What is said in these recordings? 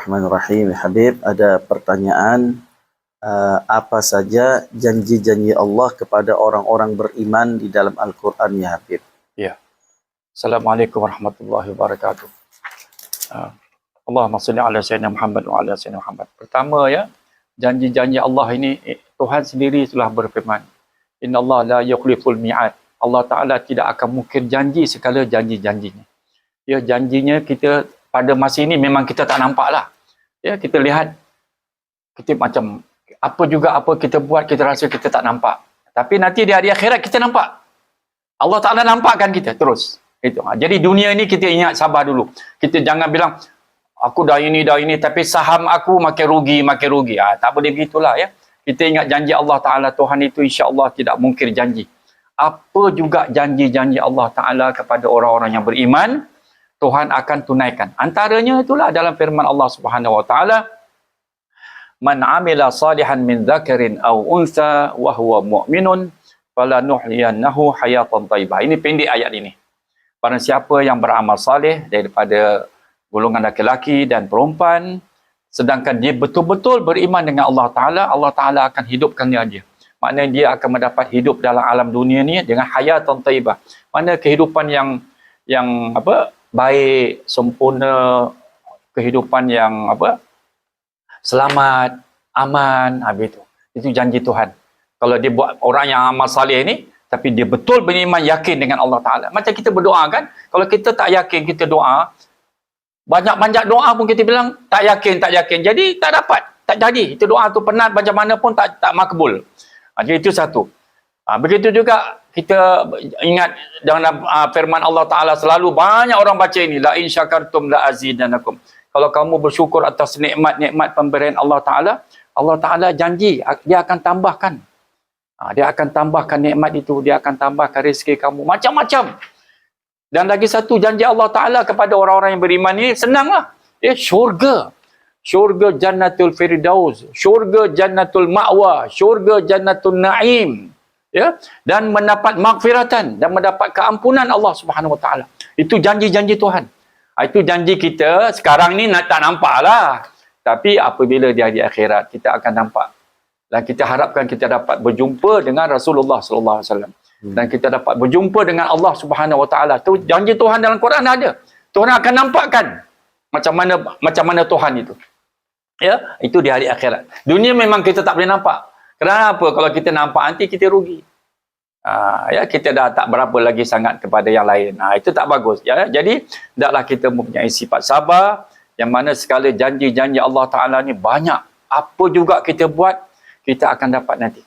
Bismillahirrahmanirrahim. Habib, ada pertanyaan uh, apa saja janji-janji Allah kepada orang-orang beriman di dalam Al-Quran ya Habib? Ya. Assalamualaikum warahmatullahi wabarakatuh. Uh, Allahumma salli ala sayyidina Muhammad wa ala sayyidina Muhammad. Pertama ya, janji-janji Allah ini eh, Tuhan sendiri telah berfirman. Inna Allah la yukhliful mi'ad. Allah Ta'ala tidak akan mungkin janji segala janji-janjinya. Ya, janjinya kita pada masa ini memang kita tak nampak lah. Ya, kita lihat, kita macam apa juga apa kita buat, kita rasa kita tak nampak. Tapi nanti di hari akhirat kita nampak. Allah Ta'ala nampakkan kita terus. Itu. Ha, jadi dunia ni kita ingat sabar dulu. Kita jangan bilang, aku dah ini, dah ini, tapi saham aku makin rugi, makin rugi. Ha, tak boleh begitulah ya. Kita ingat janji Allah Ta'ala, Tuhan itu insya Allah tidak mungkin janji. Apa juga janji-janji Allah Ta'ala kepada orang-orang yang beriman, Tuhan akan tunaikan. Antaranya itulah dalam firman Allah Subhanahu Wa Taala, "Man 'amila salihan min dzakarin aw untha wa huwa mu'minun falanuhyiyannahu hayatan thayyibah." Ini pendek ayat ini. Barang siapa yang beramal saleh daripada golongan lelaki dan perempuan sedangkan dia betul-betul beriman dengan Allah Taala, Allah Taala akan hidupkan dia. Maknanya dia akan mendapat hidup dalam alam dunia ni dengan hayatan thayyibah. Mana kehidupan yang yang apa baik, sempurna, kehidupan yang apa selamat, aman, habis itu. Itu janji Tuhan. Kalau dia buat orang yang amal salih ni, tapi dia betul beriman yakin dengan Allah Ta'ala. Macam kita berdoa kan, kalau kita tak yakin kita doa, banyak-banyak doa pun kita bilang tak yakin, tak yakin. Jadi tak dapat, tak jadi. Itu doa tu penat macam mana pun tak tak makbul. Ha, jadi itu satu. Ha, begitu juga kita ingat dalam uh, firman Allah Taala selalu banyak orang baca ini la in syakartum la azidanakum. Kalau kamu bersyukur atas nikmat-nikmat pemberian Allah Taala, Allah Taala janji dia akan tambahkan. Ha, dia akan tambahkan nikmat itu, dia akan tambahkan rezeki kamu macam-macam. Dan lagi satu janji Allah Taala kepada orang-orang yang beriman ini senanglah. Eh syurga. Syurga Jannatul Firdaus, syurga Jannatul Ma'wa, syurga Jannatul Naim ya dan mendapat maghfiratan dan mendapat keampunan Allah Subhanahu Wa Taala. Itu janji-janji Tuhan. Ha, itu janji kita sekarang ni nak tak nampaklah. Tapi apabila di hari akhirat kita akan nampak. Dan kita harapkan kita dapat berjumpa dengan Rasulullah sallallahu alaihi wasallam. Hmm. Dan kita dapat berjumpa dengan Allah Subhanahu Wa Taala. Tu janji Tuhan dalam Quran ada. Tuhan akan nampakkan macam mana macam mana Tuhan itu. Ya, itu di hari akhirat. Dunia memang kita tak boleh nampak. Kenapa? Kalau kita nampak nanti kita rugi. Uh, ya kita dah tak berapa lagi sangat kepada yang lain. Uh, itu tak bagus. Ya, jadi hendaklah kita mempunyai sifat sabar yang mana segala janji-janji Allah Taala ni banyak. Apa juga kita buat kita akan dapat nanti.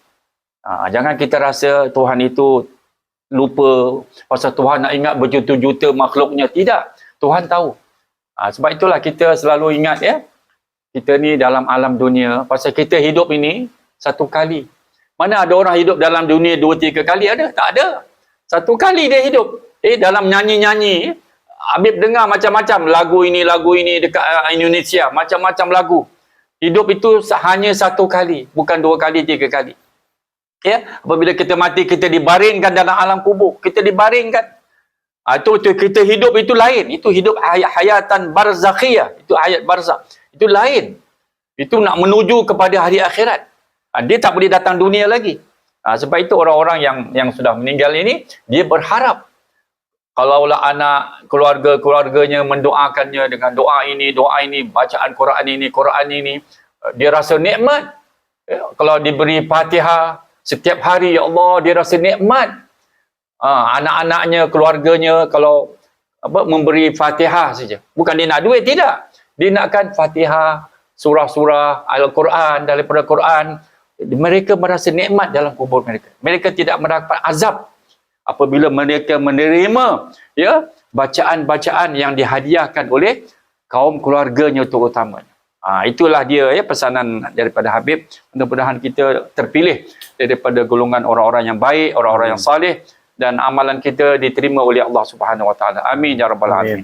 Uh, jangan kita rasa Tuhan itu lupa pasal Tuhan nak ingat berjuta-juta makhluknya. Tidak. Tuhan tahu. Uh, sebab itulah kita selalu ingat ya. Kita ni dalam alam dunia pasal kita hidup ini satu kali. Mana ada orang hidup dalam dunia dua tiga kali ada? Tak ada. Satu kali dia hidup. Eh dalam nyanyi-nyanyi Habib dengar macam-macam lagu ini lagu ini dekat uh, Indonesia, macam-macam lagu. Hidup itu hanya satu kali, bukan dua kali, tiga kali. Ya, apabila kita mati kita dibaringkan dalam alam kubur, kita dibaringkan. Ha, itu, itu kita hidup itu lain. Itu hidup hay hayatan barzakhiyah. Itu ayat barzakh. Itu lain. Itu nak menuju kepada hari akhirat. Ha, dia tak boleh datang dunia lagi. Ha, sebab itu orang-orang yang yang sudah meninggal ini, dia berharap kalaulah anak keluarga-keluarganya mendoakannya dengan doa ini, doa ini, bacaan Quran ini, Quran ini, dia rasa nikmat. Ya, kalau diberi fatihah setiap hari, ya Allah, dia rasa nikmat. Ha, anak-anaknya, keluarganya, kalau apa memberi fatihah saja. Bukan dia nak duit, tidak. Dia nakkan fatihah, surah-surah Al-Quran, daripada Quran, mereka merasa nikmat dalam kubur mereka. Mereka tidak mendapat azab apabila mereka menerima ya bacaan-bacaan yang dihadiahkan oleh kaum keluarganya terutamanya. Ha, itulah dia ya pesanan daripada Habib. Mudah-mudahan kita terpilih daripada golongan orang-orang yang baik, orang-orang yang saleh dan amalan kita diterima oleh Allah Subhanahu Wa Taala. Amin ya rabbal alamin.